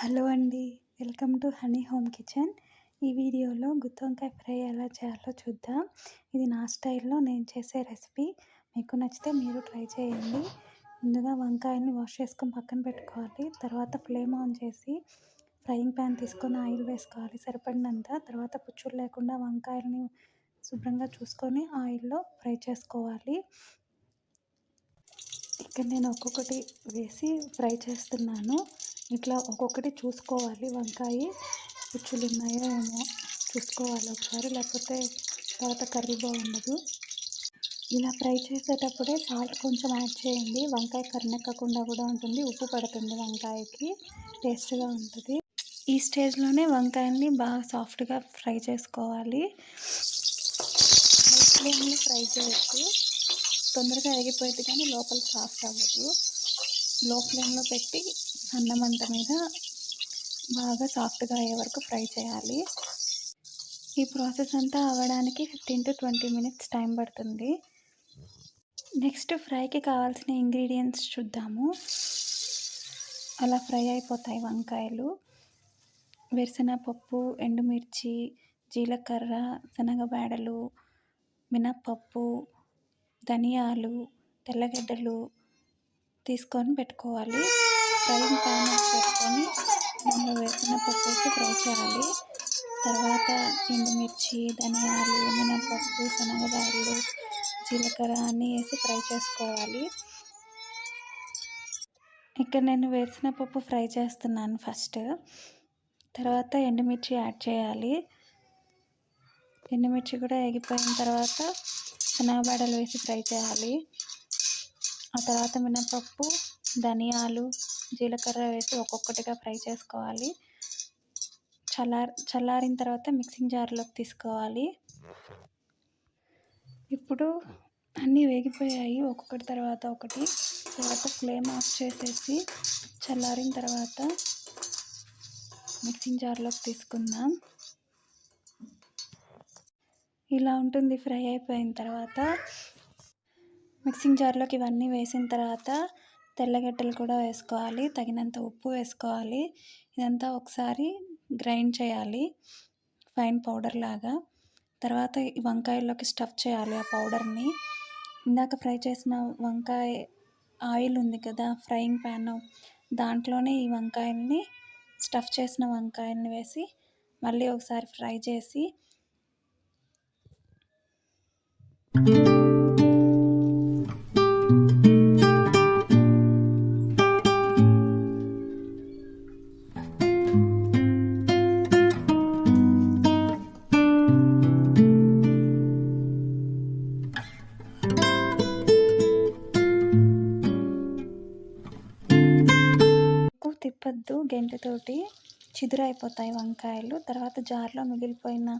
Hello అండి welcome to Honey Home Kitchen. ఈ వీడియోలో గుత్తి వంకాయ ఫ్రై ఎలా చేయాలో చూద్దాం. ఇది నా స్టైల్లో నేను చేసే రెసిపీ. మీకు నచ్చితే మీరు ట్రై చేయండి. ముందుగా వంకాయని వాష్ చేసుకొని పక్కన పెట్టుకోవాలి. తర్వాత ఫ్లేమ్ ఆన్ చేసి ఫ్రైయింగ్ ప్యాన్ తీసుకొని ఆయిల్ వేసుకోవాలి సరిపడినంత. తర్వాత పుచ్చులు లేకుండా వంకాయలని శుభ్రంగా చూసుకొని ఆయిల్లో ఫ్రై చేసుకోవాలి. ఇక్కడ నేను ఒక్కొక్కటి వేసి ఫ్రై చేస్తున్నాను. ఇట్లా ఒక్కొక్కటి చూసుకోవాలి. వంకాయ పుచ్చులు ఉన్నాయో ఏమో చూసుకోవాలి ఒకసారి. లేకపోతే తర్వాత కర్రీ బాగుండదు. ఇలా ఫ్రై చేసేటప్పుడే సాల్ట్ కొంచెం యాడ్ చేయండి. వంకాయ కర్రెక్కకుండా కూడా ఉంటుంది. ఉప్పు పడుతుంది వంకాయకి. టేస్ట్గా ఉంటుంది. ఈ స్టేజ్లోనే వంకాయని బాగా సాఫ్ట్గా ఫ్రై చేసుకోవాలి. ఫ్లేమ్లో ఫ్రై చేయొచ్చు. తొందరగా ఎగిపోయింది కానీ లోపల సాఫ్ట్ అవ్వదు. లో ఫ్లేమ్లో పెట్టి సన్నమంట మీద బాగా సాఫ్ట్గా అయ్యే వరకు ఫ్రై చేయాలి. ఈ ప్రాసెస్ అంతా అవ్వడానికి fifteen to twenty minutes time పడుతుంది. నెక్స్ట్ ఫ్రైకి కావాల్సిన ఇంగ్రీడియంట్స్ చూద్దాము. అలా ఫ్రై అయిపోతాయి వంకాయలు పప్పు ఎండుమిర్చి జీలకర్ర శనగబేడలు మినప్పప్పు ధనియాలు తెల్లగడ్డలు తీసుకొని పెట్టుకోవాలి. ఫ్రైయింగ్ ప్యాన్ పెట్టుకొని దానిలో వేసిన పప్పు వేసి ఫ్రై చేయాలి. తర్వాత ఎండుమిర్చి ధనియాలు మినపప్పు శనగబాయలు జీలకర్ర అన్నీ వేసి ఫ్రై చేసుకోవాలి. ఇక్కడ నేను వేసిన పప్పు ఫ్రై చేస్తున్నాను ఫస్ట్. తర్వాత ఎండుమిర్చి యాడ్ చేయాలి. ఎండుమిర్చి కూడా ఎగిపోయిన తర్వాత శనగబడలు వేసి ఫ్రై చేయాలి. ఆ తర్వాత మినపప్పు ధనియాలు జీలకర్ర వేసి ఒక్కొక్కటిగా ఫ్రై చేసుకోవాలి. చల్లార్ చల్లారిన తర్వాత మిక్సింగ్ జార్లోకి తీసుకోవాలి. ఇప్పుడు అన్నీ వేగిపోయాయి. ఒక్కొక్కటి తర్వాత ఒకటి. తర్వాత ఫ్లేమ్ ఆఫ్ చేసేసి చల్లారిన తర్వాత మిక్సింగ్ జార్లోకి తీసుకుందాం. ఇలా ఉంటుంది ఫ్రై అయిపోయిన తర్వాత మిక్సింగ్ జార్లోకి ఇవన్నీ వేసిన తర్వాత తెల్లగడ్డలు కూడా వేసుకోవాలి తగినంత ఉప్పు వేసుకోవాలి. ఇదంతా ఒకసారి గ్రైండ్ చేయాలి ఫైన్ పౌడర్ లాగా. తర్వాత ఈ వంకాయల్లోకి స్టఫ్ చేయాలి ఆ పౌడర్ని. ఇందాక ఫ్రై చేసిన వంకాయ ఆయిల్ ఉంది కదా ఫ్రైయింగ్ ప్యాన్ దాంట్లోనే ఈ వంకాయల్ని స్టఫ్ చేసిన వంకాయల్ని వేసి మళ్ళీ ఒకసారి ఫ్రై చేసి తిప్పద్దు గెంటతోటి చిదురైపోతాయి వంకాయలు. తర్వాత జార్లో మిగిలిపోయిన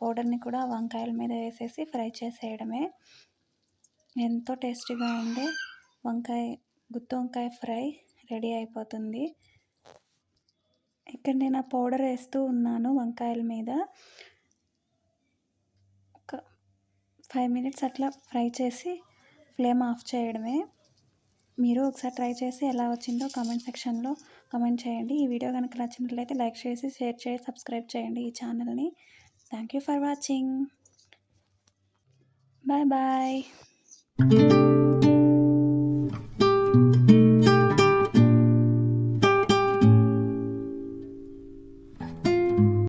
పౌడర్ని కూడా వంకాయల మీద వేసేసి ఫ్రై చేసేయడమే. ఎంతో టేస్టీగా ఉండే వంకాయ గుత్తి వంకాయ ఫ్రై రెడీ అయిపోతుంది. ఇక్కడ నేను ఆ పౌడర్ వేస్తూ ఉన్నాను వంకాయల మీద. ఒక ఫైవ్ మినిట్స్ అట్లా ఫ్రై చేసి ఫ్లేమ్ ఆఫ్ చేయడమే. మీరు ఒకసారి ట్రై చేసి ఎలా వచ్చిందో కామెంట్ సెక్షన్లో కామెంట్ చేయండి. ఈ వీడియో కనుక నచ్చినట్లయితే లైక్ చేసి షేర్ చేసి సబ్స్క్రైబ్ చేయండి ఈ ఛానల్ని. Thank you for watching bye bye